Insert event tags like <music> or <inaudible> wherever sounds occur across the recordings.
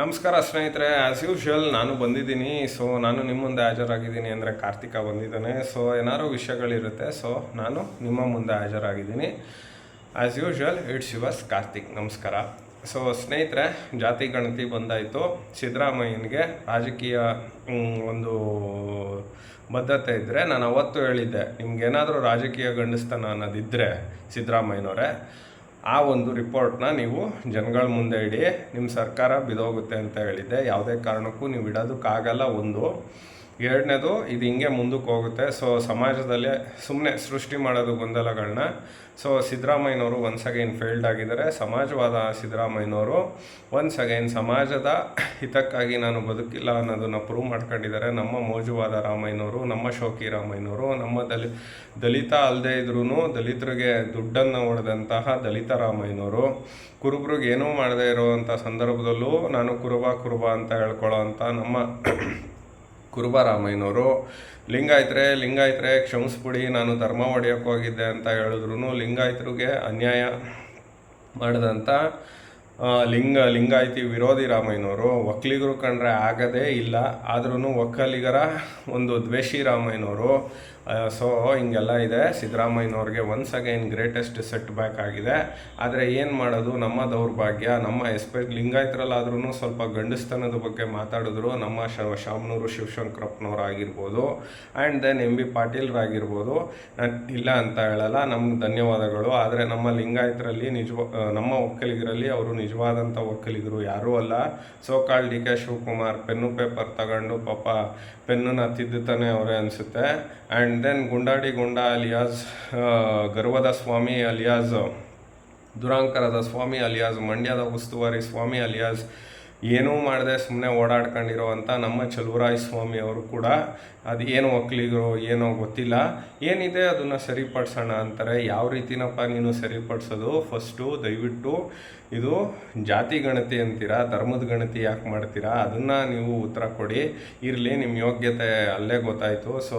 ನಮಸ್ಕಾರ ಸ್ನೇಹಿತರೆ as usual ನಾನು ಬಂದಿದ್ದೀನಿ. ಸೊ ನಾನು ನಿಮ್ಮ ಮುಂದೆ ಹಾಜರಾಗಿದ್ದೀನಿ ಅಂದರೆ ಕಾರ್ತಿಕ ಬಂದಿದ್ದಾನೆ. ಸೊ ಏನಾದ್ರು ವಿಷಯಗಳಿರುತ್ತೆ. ಸೊ ನಾನು ನಿಮ್ಮ ಮುಂದೆ ಹಾಜರಾಗಿದ್ದೀನಿ. As usual it's yours Karthik. ನಮಸ್ಕಾರ. ಸೊ ಸ್ನೇಹಿತರೆ, ಜಾತಿ ಗಣತಿ ಬಂದಾಯಿತು. ಸಿದ್ದರಾಮಯ್ಯನಿಗೆ ರಾಜಕೀಯ ಒಂದು ಬದ್ಧತೆ ಇದ್ದರೆ ನಾನು ಅವತ್ತು ಹೇಳಿದ್ದೆ. ನಿಮ್ಗೇನಾದರೂ ರಾಜಕೀಯ ಗಂಡಿಸ್ತಾನ ಅನ್ನೋದಿದ್ದರೆ ಸಿದ್ದರಾಮಯ್ಯನವರೇ ಆ ಒಂದು ರಿಪೋರ್ಟ್ನ ನೀವು ಜನಗಳ ಮುಂದೆ ಇಡಿ ನಿಮ್ಮ ಸರ್ಕಾರ ಬಿದೋಗುತ್ತೆ ಅಂತ ಹೇಳಿದ್ದೆ. ಯಾವುದೇ ಕಾರಣಕ್ಕೂ ನೀವು ಇಡೋದಕ್ಕಾಗಲ್ಲ ಒಂದು. ಎರಡನೇದು ಇದು ಹಿಂಗೆ ಮುಂದಕ್ಕೆ ಹೋಗುತ್ತೆ. ಸೊ ಸಮಾಜದಲ್ಲೇ ಸುಮ್ಮನೆ ಸೃಷ್ಟಿ ಮಾಡೋದು ಗೊಂದಲಗಳನ್ನ ಸೊ ಸಿದ್ದರಾಮಯ್ಯನವರು ಒನ್ಸ್ ಅಗೈನ್ ಫೇಲ್ಡ್ ಆಗಿದ್ದಾರೆ. ಸಮಾಜವಾದ ಸಿದ್ದರಾಮಯ್ಯನವರು ಒನ್ಸ್ ಅಗೈನ್ ಸಮಾಜದ ಹಿತಕ್ಕಾಗಿ ನಾನು ಬದುಕಿಲ್ಲ ಅನ್ನೋದನ್ನು ಪ್ರೂವ್ ಮಾಡ್ಕೊಂಡಿದ್ದಾರೆ. ನಮ್ಮ ಮೋಜುವಾದ ರಾಮಯ್ಯನವರು, ನಮ್ಮ ಶೋಕಿ ರಾಮಯ್ಯನವರು, ನಮ್ಮ ದಲಿ, ದಲಿತ ಅಲ್ಲದೆ ಇದ್ರೂ ದಲಿತರಿಗೆ ದುಡ್ಡನ್ನು ಹೊಡೆದಂತಹ ದಲಿತ ರಾಮಯ್ಯನವರು. ಕುರುಬ್ರಿಗೆ ಏನೂ ಮಾಡದೇ ಇರುವಂಥ ಸಂದರ್ಭದಲ್ಲೂ ನಾನು ಕುರುಬ ಕುರುಬ ಅಂತ ಹೇಳ್ಕೊಳ್ಳೋ ಅಂಥ ನಮ್ಮ ಕುರುಬ ಲಿಂಗಾಯತ್ರೆ ಲಿಂಗಾಯತ್ರೆ ಕ್ಷಮಿಸ್ಬಿಡಿ ನಾನು ಧರ್ಮ ಹೊಡೆಯೋಕೆ ಹೋಗಿದ್ದೆ ಅಂತ ಹೇಳಿದ್ರು ಲಿಂಗಾಯತ್ರಿಗೆ ಅನ್ಯಾಯ ಮಾಡಿದಂಥ ಲಿಂಗ, ಲಿಂಗಾಯತಿ ವಿರೋಧಿ ರಾಮಯ್ಯನವರು ಒಕ್ಕಲಿಗರು ಕಂಡ್ರೆ ಆಗದೇ ಇಲ್ಲ ಆದ್ರೂ ಒಕ್ಕಲಿಗರ ಒಂದು ದ್ವೇಷಿ ರಾಮಯ್ಯನವರು ಸೊ, ಹಿಂಗೆಲ್ಲ ಇದೆ. ಸಿದ್ದರಾಮಯ್ಯನವ್ರಿಗೆ once again greatest setback ಆಗಿದೆ. ಆದರೆ ಏನು ಮಾಡೋದು? ನಮ್ಮ ದೌರ್ಭಾಗ್ಯ, ನಮ್ಮ ಎಸ್ಪೆ ಲಿಂಗಾಯತರಲ್ಲಾದ್ರೂ ಸ್ವಲ್ಪ ಗಂಡಸ್ತನದ ಬಗ್ಗೆ ಮಾತಾಡಿದ್ರು. ನಮ್ಮ ಶ, ಶಾಮನೂರು ಶಿವಶಂಕರಪ್ಪನವ್ರು ಆಗಿರ್ಬೋದು ಆ್ಯಂಡ್ ದೆನ್ ಎಂ ಬಿ ಪಾಟೀಲ್ರಾಗಿರ್ಬೋದು ಇಲ್ಲ ಅಂತ ಹೇಳಲ್ಲ, ನಮ್ಗೆ ಧನ್ಯವಾದಗಳು. ಆದರೆ ನಮ್ಮ ಲಿಂಗಾಯತರಲ್ಲಿ ನಿಜ ನಮ್ಮ ಒಕ್ಕಲಿಗರಲ್ಲಿ ಅವರು ನಿಜವಾದಂಥ ವಕೀಲಿಗರು ಯಾರೂ ಅಲ್ಲ. So called D K Shivakumar, pen paper ತಗೊಂಡು ಪಾಪ ಪೆನ್ನನ್ನು ತಿದ್ದುತ್ತಾನೆ ಅವರೇ ಅನಿಸುತ್ತೆ. ಆ್ಯಂಡ್ ದೆನ್ ಗುಂಡಾಡಿ ಗುಂಡ ಅಲಿಯಾಸ್ ಗರ್ವದ ಸ್ವಾಮಿ ಅಲಿಯಾಸ್, ದುರಾಂಕರದ ಸ್ವಾಮಿ ಅಲಿಯಾಸ್, ಮಂಡ್ಯದ ಉಸ್ತುವಾರಿ ಸ್ವಾಮಿ ಅಲಿಯಾಸ್ ಏನೂ ಮಾಡದೆ ಸುಮ್ಮನೆ ಓಡಾಡ್ಕೊಂಡಿರೋವಂಥ ನಮ್ಮ ಚಲುವರಾಯ ಸ್ವಾಮಿ ಅವರು ಕೂಡ ಅದು ಏನು ಒಕ್ಕಲಿಗರು ಏನೋ ಗೊತ್ತಿಲ್ಲ. ಏನಿದೆ ಅದನ್ನು ಸರಿಪಡಿಸೋಣ ಅಂತಾರೆ. ಯಾವ ರೀತಿನಪ್ಪ ನೀನು ಸರಿಪಡಿಸೋದು? ಫಸ್ಟು ದಯವಿಟ್ಟು ಇದು ಜಾತಿ ಗಣತಿ ಅಂತೀರಾ? ಧರ್ಮದ ಗಣತಿ ಯಾಕೆ ಮಾಡ್ತೀರಾ? ಅದನ್ನು ನೀವು ಉತ್ತರ ಕೊಡಿ. ಇರಲಿ, ನಿಮ್ಮ ಯೋಗ್ಯತೆ ಅಲ್ಲೇ ಗೊತ್ತಾಯಿತು. ಸೊ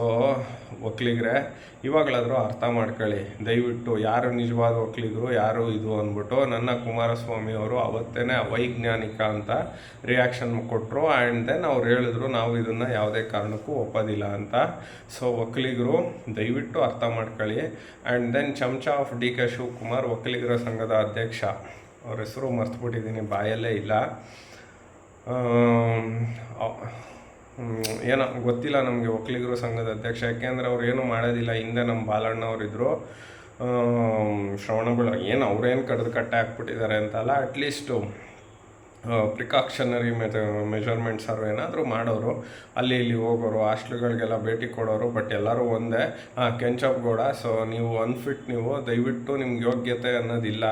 ಒಕ್ಕಲಿಗರೆ, ಇವಾಗಲಾದರೂ ಅರ್ಥ ಮಾಡ್ಕೊಳ್ಳಿ. ದಯವಿಟ್ಟು ಯಾರು ನಿಜವಾದ ಒಕ್ಕಲಿಗರು, ಯಾರು ಇದು ಅಂದ್ಬಿಟ್ಟು ನನ್ನ ಕುಮಾರಸ್ವಾಮಿ ಅವರು ಅವತ್ತೇ ಅವೈಜ್ಞಾನಿಕ ಅಂತ ರಿಯಾಕ್ಷನ್ ಕೊಟ್ಟರು ಆ್ಯಂಡ್ ದೆನ್ ಅವ್ರು ಹೇಳಿದ್ರು, ನಾವು ಇದನ್ನು ಯಾವುದೇ ಕಾರಣಕ್ಕೂ ಒಪ್ಪೋದಿಲ್ಲ ಅಂತ. ಸೊ ಒಕ್ಕಲಿಗರು ದಯವಿಟ್ಟು ಅರ್ಥ ಮಾಡ್ಕೊಳ್ಳಿ. ಆ್ಯಂಡ್ ದೆನ್ ಚಮಚ ಆಫ್ ಡಿ ಕೆ ಶಿವಕುಮಾರ್ ಒಕ್ಕಲಿಗರ ಸಂಘದ ಅಧ್ಯಕ್ಷ. ಅವ್ರ ಹೆಸರು ಮರ್ತುಬಿಟ್ಟಿದ್ದೀನಿ, ಬಾಯಲ್ಲೇ ಇಲ್ಲ. ಏನೋ ಗೊತ್ತಿಲ್ಲ ನಮಗೆ ಒಕ್ಕಲಿಗರು ಸಂಘದ ಅಧ್ಯಕ್ಷ. ಯಾಕೆಂದರೆ ಅವ್ರು ಏನೂ ಮಾಡೋದಿಲ್ಲ, ಹಿಂದೆ ನಮ್ಮ ಬಾಲಣ್ಣ ಅವರಿದ್ದರು ಶ್ರವಣಗಳು, ಏನು ಅವ್ರೇನು ಕಡ್ದು ಕಟ್ಟೆ ಹಾಕ್ಬಿಟ್ಟಿದ್ದಾರೆ ಅಂತಲ್ಲ ಅಟ್ಲೀಸ್ಟು ಪ್ರಿಕಾಕ್ಷನರಿ ಮೆಜ ಮೆಜರ್ಮೆಂಟ್ ಸರ್ವ್ ಏನಾದರೂ ಮಾಡೋರು, ಅಲ್ಲಿ ಇಲ್ಲಿ ಹೋಗೋರು, ಹಾಸ್ಟ್ಲ್ಗಳಿಗೆಲ್ಲ ಭೇಟಿ ಕೊಡೋರು ಬಟ್ ಎಲ್ಲರೂ ಒಂದೇ ಕೆಂಚಪ್ಗೌಡ ಸೊ ನೀವು ಅನ್ಫಿಟ್ ನೀವು, ದಯವಿಟ್ಟು ನಿಮ್ಗೆ ಯೋಗ್ಯತೆ ಅನ್ನೋದಿಲ್ಲ.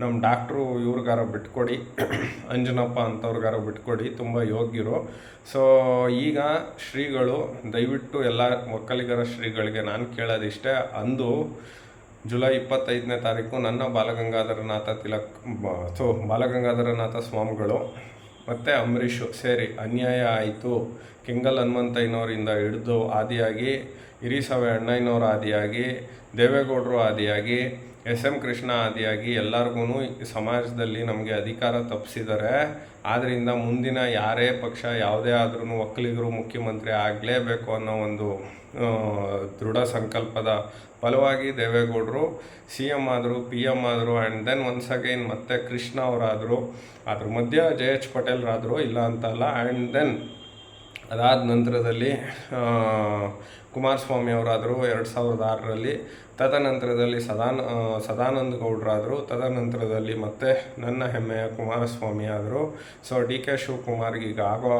ನಮ್ಮ ಡಾಕ್ಟ್ರು ಇವ್ರಿಗಾರ ಬಿಟ್ಕೊಡಿ. <coughs> ಅಂಜನಪ್ಪ ಅಂಥವ್ರಿಗಾರ ಬಿಟ್ಕೊಡಿ. ತುಂಬ ಯೋಗ್ಯರು. ಸೊ ಈಗ ಶ್ರೀಗಳು, ದಯವಿಟ್ಟು ಎಲ್ಲ ಒಕ್ಕಲಿಗರ ಶ್ರೀಗಳಿಗೆ ನಾನು ಕೇಳೋದಿಷ್ಟೇ. ಅಂದು ಜುಲೈ ಇಪ್ಪತ್ತೈದನೇ ತಾರೀಕು ನನ್ನ ಬಾಲಗಂಗಾಧರನಾಥ ತಿಲಕ್ ಸೊ ಬಾಲಗಂಗಾಧರನಾಥ ಸ್ವಾಮಿಗಳು ಮತ್ತು ಅಂಬರೀಷು ಸೇರಿ ಅನ್ಯಾಯ ಆಯಿತು. ಕೆಂಗಲ್ ಹನುಮಂತಯ್ಯನವರಿಂದ ಹಿಡಿದು ಆದಿಯಾಗಿ ಹಿರಿಸವೆ ಅಣ್ಣಯ್ಯನವರು ಆದಿಯಾಗಿ, ದೇವೇಗೌಡರು ಆದಿಯಾಗಿ ಎಸ್ ಎಂ ಕೃಷ್ಣ ಆದಿಯಾಗಿ ಎಲ್ಲರಿಗೂ ಸಮಾಜದಲ್ಲಿ ನಮಗೆ ಅಧಿಕಾರ ತಪ್ಪಿಸಿದ್ದಾರೆ ಆದ್ದರಿಂದ ಮುಂದಿನ ಯಾರೇ ಪಕ್ಷ ಯಾವುದೇ ಆದ್ರೂ ಒಕ್ಕಲಿಗರು ಮುಖ್ಯಮಂತ್ರಿ ಆಗಲೇಬೇಕು ಅನ್ನೋ ಒಂದು ದೃಢ ಸಂಕಲ್ಪದ ಫಲವಾಗಿ ದೇವೇಗೌಡರು ಸಿ ಎಂ ಆದರು, ಪಿ ಎಂ ಆದರು ಆ್ಯಂಡ್ ದೆನ್ ಒನ್ಸ್ ಅಗೈನ್ ಮತ್ತೆ ಕೃಷ್ಣ ಅವರಾದರು, ಅದ್ರ ಮಧ್ಯೆ ಜೆ ಎಚ್ ಪಟೇಲ್ರಾದರು ಇಲ್ಲ ಅಂತಲ್ಲ ಆ್ಯಂಡ್ ದೆನ್ ಅದಾದ ನಂತರದಲ್ಲಿ ಕುಮಾರಸ್ವಾಮಿ ಅವರಾದರು ಎರಡು ಸಾವಿರದ ಆರರಲ್ಲಿ, ತದನಂತರದಲ್ಲಿ ಸದಾನ ಸದಾನಂದ ಗೌಡರಾದರು, ತದನಂತರದಲ್ಲಿ ಮತ್ತೆ ನನ್ನ ಹೆಮ್ಮೆಯ ಕುಮಾರಸ್ವಾಮಿ ಆದರು. ಸೊ ಡಿ ಕೆ ಶಿವಕುಮಾರ್ಗೆ ಈಗ ಆಗೋ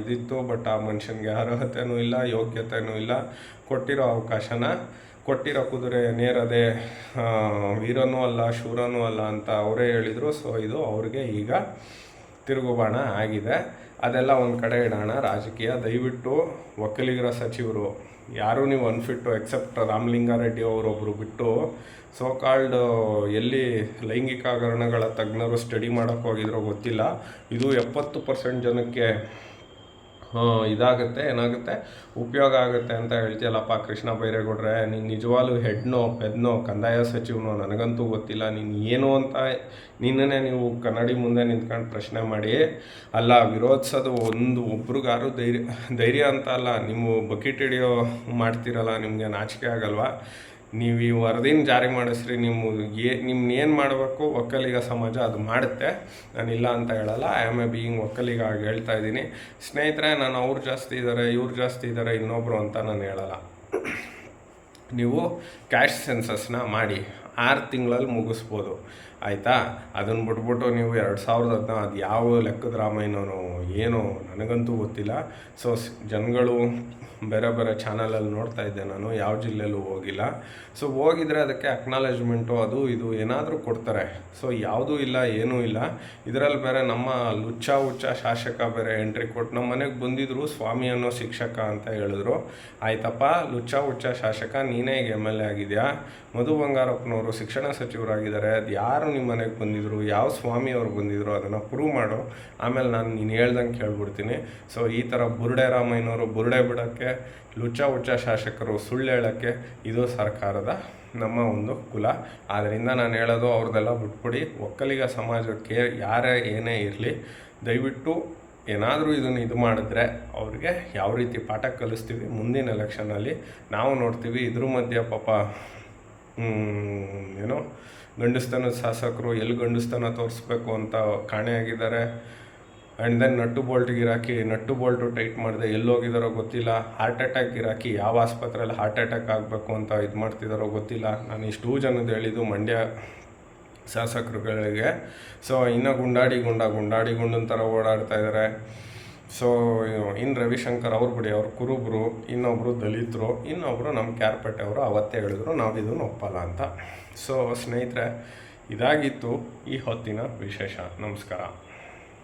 ಇದಿತ್ತು ಬಟ್ ಆ ಮನುಷ್ಯನಿಗೆ ಅರ್ಹತೆಯೂ ಇಲ್ಲ ಯೋಗ್ಯತೆಯೂ ಇಲ್ಲ. ಕೊಟ್ಟಿರೋ ಅವಕಾಶನ, ಕೊಟ್ಟಿರೋ ಕುದುರೆ ನೇರದೆ ವೀರನೂ ಅಲ್ಲ, ಶೂರನೂ ಅಲ್ಲ ಅಂತ ಅವರೇ ಹೇಳಿದರು. ಸೊ ಇದು ಅವ್ರಿಗೆ ಈಗ ತಿರುಗುಬಾಣ ಆಗಿದೆ. ಅದೆಲ್ಲ ಒಂದು ಕಡೆ ಇಡೋಣ. ರಾಜಕೀಯ, ದಯವಿಟ್ಟು ಒಕ್ಕಲಿಗರ ಸಚಿವರು ಯಾರೂ ನೀವು ಅನ್ಫಿಟ್ಟು ಎಕ್ಸೆಪ್ಟ್ ರಾಮಲಿಂಗಾರೆಡ್ಡಿ ಅವರೊಬ್ಬರು ಬಿಟ್ಟು ಸೋ ಕಾಲ್ಡ್ ಎಲ್ಲಿ ಲೈಂಗಿಕ ಹಗರಣಗಳ ತಜ್ಞರು ಸ್ಟಡಿ ಮಾಡೋಕ್ಕೆ ಹೋಗಿದ್ರೋ ಗೊತ್ತಿಲ್ಲ. ಇದು ಎಪ್ಪತ್ತು ಪರ್ಸೆಂಟ್ ಜನಕ್ಕೆ ಇದಾಗುತ್ತೆ, ಏನಾಗುತ್ತೆ? ಉಪಯೋಗ ಆಗುತ್ತೆ ಅಂತ ಹೇಳ್ತೀಯಲ್ಲಪ್ಪ ಕೃಷ್ಣ ಬೈರೇಗೌಡ್ರೆ, ನೀನು ನಿಜವಾಗ್ಲೂ ಹೆಡ್ನೋ, ಪೆದ್ನೋ, ಕಂದಾಯ ಸಚಿವನೋ ನನಗಂತೂ ಗೊತ್ತಿಲ್ಲ. ನೀನು ಏನು ಅಂತ ನಿನ್ನನ್ನೇ ನೀವು ಕನ್ನಡಿ ಮುಂದೆ ನಿಂತ್ಕೊಂಡು ಪ್ರಶ್ನೆ ಮಾಡಿ, ಅಲ್ಲ ವಿರೋಧಿಸೋದು ಒಂದು ಒಬ್ರಿಗಾರು ಧೈರ್ಯ ಧೈರ್ಯ ಅಂತ ಅಲ್ಲ ನೀವು ಬಕೆಟ್ ಹಿಡಿಯೋ ಮಾಡ್ತೀರಲ್ಲ, ನಿಮಗೆ ನಾಚಿಕೆ ಆಗಲ್ವಾ? ನೀವು ಈ ವರದಿನ ಜಾರಿ ಮಾಡಿಸ್ರಿ, ನಿಮ್ಮ ಏ, ನಿಮ್ನ ಏನು ಮಾಡಬೇಕು, ಒಕ್ಕಲಿಗ ಸಮಾಜ ಅದು ಮಾಡುತ್ತೆ. ನಾನು ಇಲ್ಲ ಅಂತ ಹೇಳಲ್ಲ I am a being Vokkaliga ಆಗಿ ಹೇಳ್ತಾ ಇದ್ದೀನಿ. ಸ್ನೇಹಿತರೆ, ನಾನು ಅವ್ರು ಜಾಸ್ತಿ ಇದ್ದಾರೆ ಇವ್ರು ಜಾಸ್ತಿ ಇದ್ದಾರೆ ಇನ್ನೊಬ್ಬರು ಅಂತ ನಾನು ಹೇಳಲ್ಲ. ನೀವು ಕ್ಯಾಶ್ ಸೆನ್ಸಸ್ನ ಮಾಡಿ, ಆರು ತಿಂಗಳಲ್ಲಿ ಮುಗಿಸ್ಬೋದು. ಆಯಿತಾ? ಅದನ್ನು ಬಿಟ್ಬಿಟ್ಟು ನೀವು ಎರಡು ಸಾವಿರದ ಹದಿನಾ ಅದು ಯಾವ ಲೆಕ್ಕದ ರಾಮಾಯಣನೋ ಏನೋ ನನಗಂತೂ ಗೊತ್ತಿಲ್ಲ. ಸೊ, ಜನಗಳು ಬೇರೆ ಬೇರೆ ಚಾನಲಲ್ಲಿ ನೋಡ್ತಾ ಇದ್ದೆ ನಾನು, ಯಾವ ಜಿಲ್ಲೆಯಲ್ಲೂ ಹೋಗಿಲ್ಲ. ಸೊ ಹೋಗಿದ್ರೆ ಅದಕ್ಕೆ ಅಕ್ನಾಲೇಜ್ಮೆಂಟು ಅದು ಇದು ಏನಾದರೂ ಕೊಡ್ತಾರೆ. ಸೊ ಯಾವುದೂ ಇಲ್ಲ, ಏನೂ ಇಲ್ಲ. ಇದರಲ್ಲಿ ಬೇರೆ ನಮ್ಮ ಲುಚ್ಚ ಹುಚ್ಚ ಶಾಸಕ ಬೇರೆ ಎಂಟ್ರಿ ಕೊಟ್ಟು ನಮ್ಮ ಮನೆಗೆ ಬಂದಿದ್ರು ಸ್ವಾಮಿ ಅನ್ನೋ ಶಿಕ್ಷಕ ಅಂತ ಹೇಳಿದ್ರು. ಆಯ್ತಪ್ಪ, ಲುಚ್ಚ ಹುಚ್ಚ ಶಾಸಕ, ನೀನೇ ಈಗ ಎಂ ಎಲ್ ಎ ಆಗಿದೆಯಾ? ಮಧು ಬಂಗಾರಪ್ಪನವರು ಶಿಕ್ಷಣ ಸಚಿವರಾಗಿದ್ದಾರೆ. ಅದು ಯಾರು ನಿಮ್ಮ ಮನೆಗೆ ಬಂದಿದ್ರು, ಯಾವ ಸ್ವಾಮಿ ಅವ್ರು ಬಂದಿದ್ರು ಅದನ್ನು ಪ್ರೂವ್ ಮಾಡು. ಆಮೇಲೆ ನಾನು ನೀನು ಹೇಳ್ದಂಗೆ ಕೇಳ್ಬಿಡ್ತೀನಿ. ಸೊ ಈ ಥರ ಬುರುಡೆ ರಾಮಯ್ಯನವರು ಬುರುಡೆ ಬಿಡೋಕ್ಕೆ, ಲುಚ್ಚ ಹುಚ್ಚ ಶಾಸಕರು ಸುಳ್ಳು ಹೇಳೋಕ್ಕೆ ಇದು ಸರ್ಕಾರದ ನಮ್ಮ ಒಂದು ಕುಲ. ಆದ್ದರಿಂದ ನಾನು ಹೇಳೋದು ಅವ್ರದ್ದೆಲ್ಲ ಬಿಟ್ಬಿಡಿ. ಒಕ್ಕಲಿಗ ಸಮಾಜಕ್ಕೆ ಯಾರೇ ಏನೇ ಇರಲಿ, ದಯವಿಟ್ಟು ಏನಾದರೂ ಇದನ್ನು ಇದು ಮಾಡಿದ್ರೆ ಅವ್ರಿಗೆ ಯಾವ ರೀತಿ ಪಾಠ ಕಲಿಸ್ತೀವಿ ಮುಂದಿನ ಎಲೆಕ್ಷನಲ್ಲಿ ನಾವು ನೋಡ್ತೀವಿ ಇದ್ರ ಮಧ್ಯೆ ಪಾಪ ಏನೋ ಗಂಡಸ್ತನದ ಶಾಸಕರು ಎಲ್ಲಿ ಗಂಡಸ್ತನ ತೋರಿಸ್ಬೇಕು ಅಂತ ಕಾಣೆಯಾಗಿದ್ದಾರೆ ಆ್ಯಂಡ್ ದೆನ್ ನಟ್ಟು ಬೋಲ್ಟ್ ಗಿರಾಕಿ ನಟ್ಟು ಬೋಲ್ಟು ಟೈಟ್ ಮಾಡಿದೆ ಎಲ್ಲೋಗಿದಾರೋ ಗೊತ್ತಿಲ್ಲ. ಹಾರ್ಟ್ ಅಟ್ಯಾಕ್ ಇರಾಕಿ, ಯಾವ ಆಸ್ಪತ್ರೆಯಲ್ಲಿ ಹಾರ್ಟ್ ಅಟ್ಯಾಕ್ ಆಗಬೇಕು ಅಂತ ಇದು ಮಾಡ್ತಿದ್ದಾರೋ ಗೊತ್ತಿಲ್ಲ. ನಾನು ಇಷ್ಟು ಜನದ ಹೇಳಿದ್ದು ಮಂಡ್ಯ ಶಾಸಕರುಗಳಿಗೆ. ಸೊ ಇನ್ನು ಗುಂಡಾಡಿ ಗುಂಡ, ಗುಂಡಾಡಿ ಗುಂಡನ ಥರ ಓಡಾಡ್ತಾ ಇದ್ದಾರೆ ಸೊ ಇನ್ ರವಿಶಂಕರ್ ಅವ್ರ ಬಿಡಿ ಅವ್ರು ಕುರುಬರು ಇನ್ನೊಬ್ಬರು ದಲಿತರು ಇನ್ನೊಬ್ಬರು ನಮ್ಮ ಕ್ಯಾರ್ಪೇಟೆ ಅವರು ಅವತ್ತೇ ಹೇಳಿದ್ರು, ನಾವು ಇದನ್ನು ಒಪ್ಪಲ್ಲ ಅಂತ. ಸೊ ಸ್ನೇಹಿತರೆ, ಇದಾಗಿತ್ತು ಈ ಹೊತ್ತಿನ ವಿಶೇಷ. ನಮಸ್ಕಾರ.